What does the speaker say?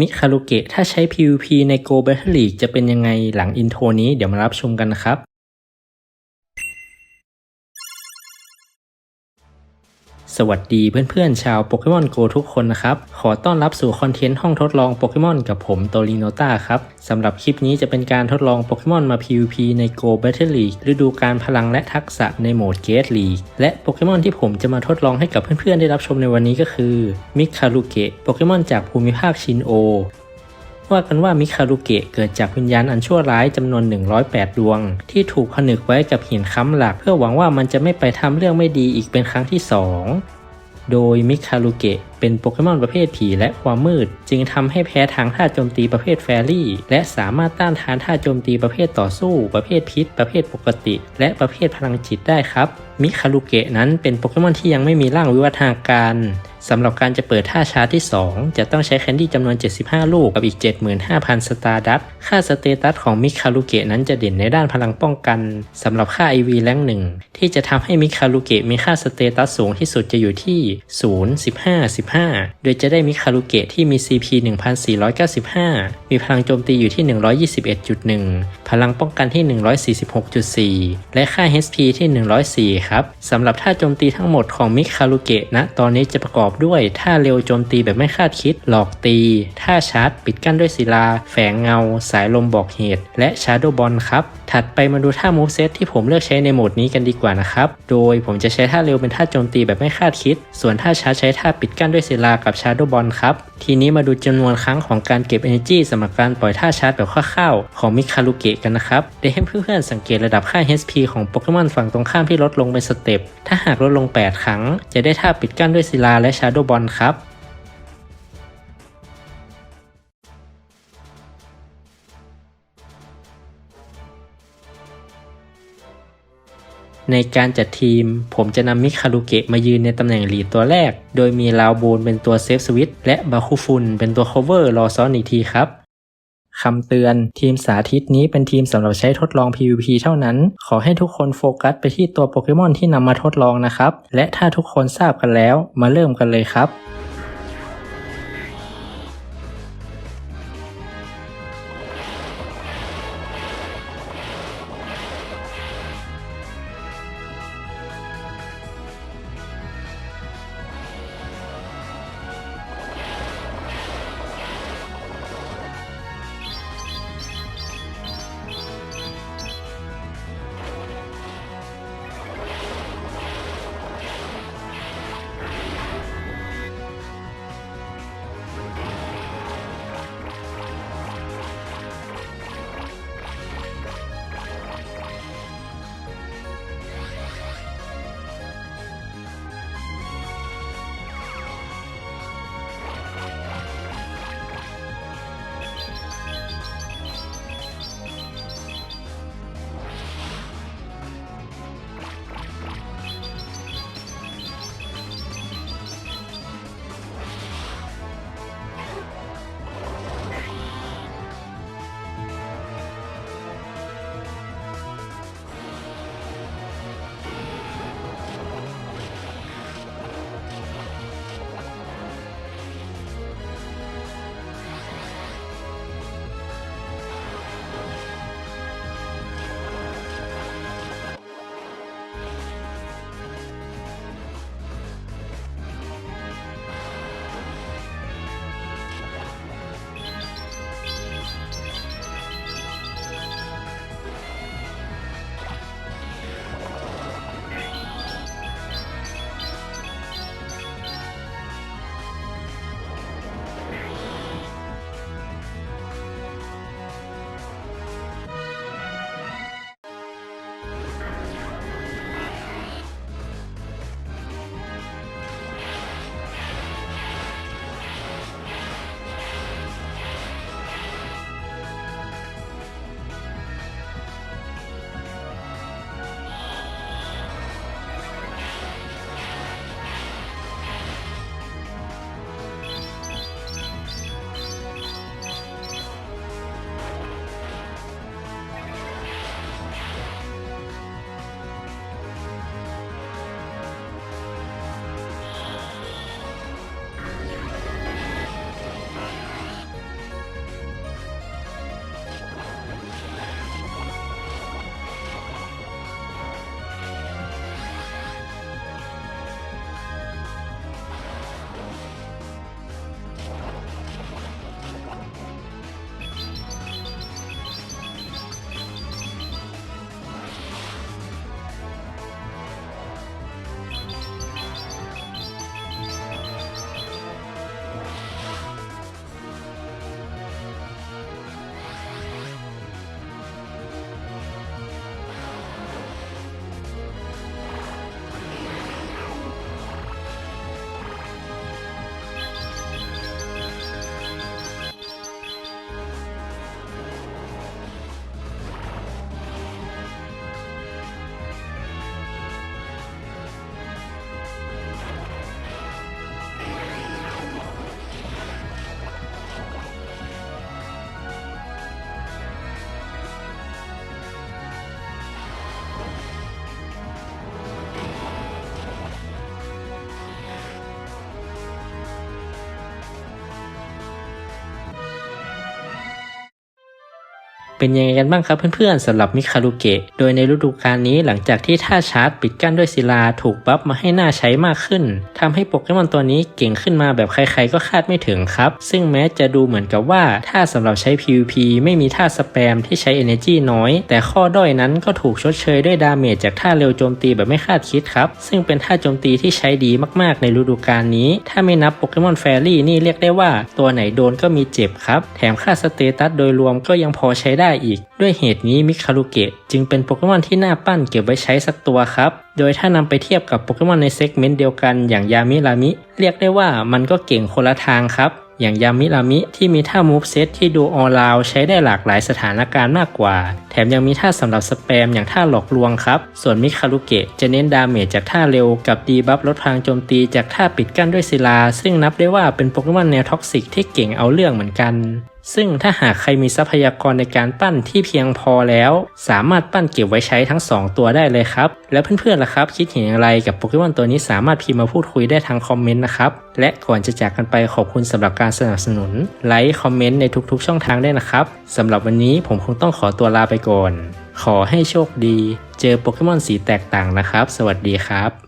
มิคารุเกะถ้าใช้ PVP ใน Go Battle League จะเป็นยังไงหลังอินโทรนี้เดี๋ยวมารับชมกันนะครับ สวัสดีเพื่อนๆชาวโปเกมอนโกทุกคนนะครับ ขอต้อนรับสู่คอนเทนต์ห้องทดลองโปเกมอนกับผมโตริโนต้าครับสำหรับคลิปนี้จะเป็นการทดลองโปเกมอนมา PVP ใน Go Battle League ฤดูการพลังและทักษะในโหมด Gate League และโปเกมอนที่ผมจะมาทดลองให้กับเพื่อนๆได้รับชมในวันนี้ก็คือมิคารุเกะโปเกมอนจากภูมิภาคชินโอ ว่ากันว่ามิคารุเกะเกิดจากวิญญาณอันชั่วร้ายจำนวน 108 ดวง ที่ถูกผนึกไว้กับหินค้ำหลัก เพื่อหวังว่ามันจะไม่ไปทำเรื่องไม่ดีอีกเป็นครั้งที่ 2 โดยมิคารุเกะ เป็นโปเกมอนประเภทผีและความมืด จึงทำให้แพ้ทางท่าโจมตีประเภทแฟรี่ และสามารถต้านทานท่าโจมตีประเภทต่อสู้ ประเภทพิษ ประเภทปกติ และประเภทพลังจิตได้ครับ มิคารุเกะนั้นเป็นโปเกมอนที่ยังไม่มีร่างวิวัฒนาการสำหรับการจะเปิดท่าชาร์จที่ 2 จะต้องใช้แคนดี้จำนวน 75 ลูกกับอีก 75,000 สตาร์ดัตค่าสเตตัสของมิคารุเกะนั้นจะเด่นในด้านพลังป้องกันสำหรับค่า IV แรงหนึ่งที่จะทำให้มิคารุเกะมีค่าสเตตัสสูงที่สุดจะอยู่ที่ 0 15 15โดยจะได้มิคารุเกะที่มี CP 1495 มีพลังโจมตีอยู่ที่ 121.1 พลังป้องกันที่ 146.4 และค่า HP ที่ 104 ครับ สำหรับท่าโจมตีทั้งหมดของมิคารุเกะณตอนนี้จะประกอบด้วยท่าเร็วโจมตีแบบไม่คาดคิด หลอกตี ท่าชาร์จ ปิดกั้นด้วยศิลา แฝงเงา สายลมบอกเหตุ และชาร์โดบอลครับ ถัดไปมาดูท่ามูฟเซตที่ผมเลือกใช้ในโหมดนี้กันดีกว่านะครับ โดยผมจะใช้ท่าเร็วเป็นท่าโจมตีแบบไม่คาดคิด ส่วนท่าชาร์จใช้ท่าปิดกั้นด้วยศิลากับชาร์โดบอลครับ ทีนี้มาดูจำนวนครั้งของการเก็บ Energy สำหรับการปล่อยท่าชาร์จแบบคร่าวๆของมิคารุเกะกันนะครับได้ให้เพื่อนๆสังเกตระดับค่า HP ของโปเกมอนฝั่งตรงข้ามที่ลดลงเป็นสเต็ป ถ้าหากลดลง 8 ครั้ง จะได้ท่าปิดกั้นด้วยศิลาและชาร์โดบอลครับ ในการจัดทีม ผมจะนำมิคารุเกะมายืนในตำแหน่งลีดตัวแรก โดยมีลาวโบนเป็นตัวเซฟสวิตและบาคุฟุนเป็นตัว cover รอซ้อนอีกทีครับคำเตือน ทีมสาธิตนี้เป็นทีมสำหรับใช้ทดลอง PVP เท่านั้น ขอให้ทุกคนโฟกัสไปที่ตัวโปเกมอนที่นำมาทดลองนะครับ และถ้าทุกคนทราบกันแล้ว มาเริ่มกันเลยครับ เป็นยังไงกันบ้างครับเพื่อนๆสำหรับมิคารุเกะ โดยในฤดูกาลนี้หลังจากที่ท่าชาร์จปิดกั้นด้วยศิลาถูกบัฟมาให้น่าใช้มากขึ้นทำให้โปเกมอนตัวนี้เก่งขึ้นมาแบบใครๆก็คาดไม่ถึงครับ ซึ่งแม้จะดูเหมือนกับว่าถ้าสำหรับใช้ PVP ไม่มีท่าสแปมที่ใช้ Energy น้อย แต่ข้อด้อยนั้นก็ถูกชดเชยด้วยดาเมจจากท่าเร็วโจมตีแบบไม่คาดคิดครับซึ่งเป็นท่าโจมตีที่ใช้ดีมากๆ ในฤดูกาลนี้ ถ้าไม่นับโปเกมอนแฟรี่นี่เรียกได้ว่าตัวไหนโดนก็มีเจ็บครับแถมค่าสเตตัสโดยรวมก็ยังพอใช้ได้อีก ด้วยเหตุนี้มิคารุเกะจึงเป็นโปเกมอนที่น่าปั้นเก็บไว้ใช้สักตัวครับ โดยถ้านำไปเทียบกับโปเกมอนในเซกเมนต์เดียวกันอย่างยามิรามิ เรียกได้ว่ามันก็เก่งคนละทางครับอย่างยามิรามิที่มีท่ามูฟเซตที่ดูออลาวใช้ได้หลากหลายสถานการณ์มากกว่า แถมยังมีท่าสำหรับสแปมอย่างท่าหลอกลวงครับ ส่วนมิคารุเกะจะเน้นดาเมจจากท่าเร็วกับดีบัฟลดพลังโจมตีจากท่าปิดกั้นด้วยศิลา ซึ่งนับได้ว่าเป็นโปเกมอนแนวท็อกซิกที่เก่งเอาเรื่องเหมือนกัน ซึ่งถ้าหากใครมีทรัพยากรในการปั้นที่เพียงพอแล้ว สามารถปั้นเก็บไว้ใช้ทั้ง 2 ตัวได้เลยครับ แล้วเพื่อนๆล่ะครับ คิดเห็นอย่างไรกับโปเกมอนตัวนี้สามารถพิมพ์มาพูดคุยได้ทางคอมเมนต์นะครับ และก่อนจะจากกันไปขอบคุณสำหรับการสนับสนุนไลค์คอมเมนต์ในทุกๆ ช่องทางได้นะครับสำหรับวันนี้ผมคงต้องขอตัวลาไปก่อน ขอให้โชคดี เจอโปเกมอนสีแตกต่างนะครับ สวัสดีครับ